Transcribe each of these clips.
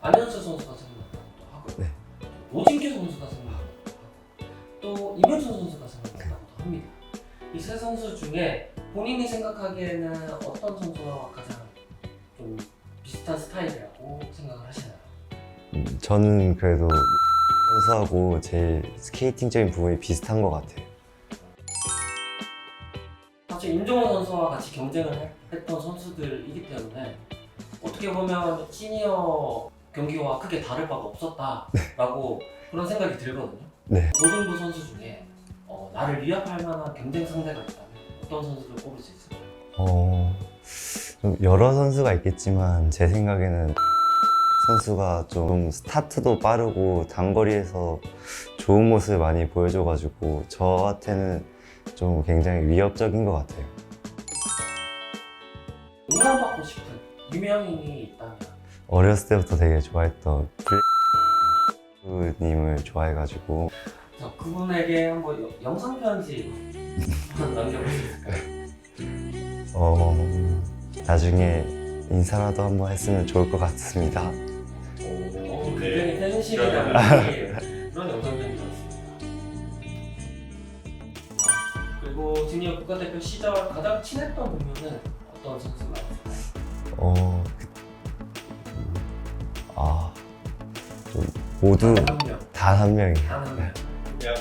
안현수 선수가 생각났다고 하고 네. 오진규 선수가 하고 또 임효준 선수가 생각났다고 합니다. 이 세 선수 중에 본인이 생각하기에는 어떤 선수와 가장 좀 비슷한 스타일이라고 생각을 하시나요? 음, 저는 그래도 선수하고 제일 스케이팅적인 부분이 비슷한 것 같아요. 사실 임종원 선수와 같이 경쟁을 해- 했던 선수들이기 때문에 어떻게 보면 시니어 경기와 크게 다를 바가 없었다라고 그런 생각이 들거든요. 네. 고등부 선수 중에 어, 나를 위협할 만한 경쟁 상대가 있다면 어떤 선수를 꼽을 수 있을까요? 어, 좀 여러 선수가 있겠지만 제 생각에는 선수가 좀 스타트도 빠르고 단거리에서 좋은 모습을 많이 보여줘가지고 저한테는 좀 굉장히 위협적인 것 같아요. 응원받고 싶은 유명인이 있다면 어렸을 때부터 되게 좋아했던 블랙님을 좋아해가지고 자, 그분에게 한번 여- 영상 편지 한번 있을까요? 어, 나중에 인사라도 한번 했으면 좋을 것 같습니다. 어, 네. 굉장히 팬심이라는 그런 영상 편지였습니다. 그리고 주니어 국가대표 시절 가장 친했던 동료는 어떤 선수가 있을까요? 어, 그- 아, 좀 모두 한 명, 단한 명이에요. 명. 그냥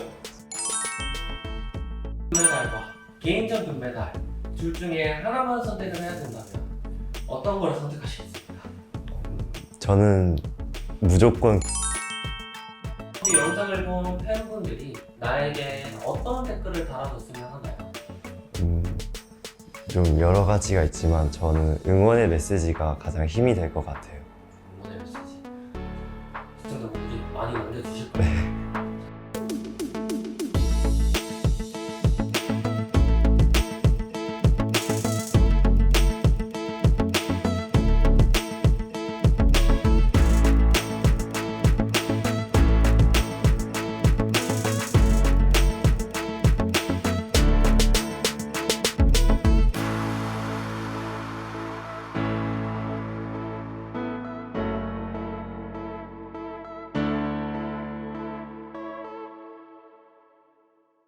금메달과 개인전 금메달 둘 중에 하나만 선택을 해야 된다면 어떤 걸 선택하시겠습니까? 저는 무조건 이 영상을 본 팬분들이 나에게 어떤 댓글을 달아줬으면 하나요? 음, 좀 여러 가지가 있지만 저는 응원의 메시지가 가장 힘이 될 것 같아요. 모델 메시지 시청자분들이 많이 남겨주실 거예요.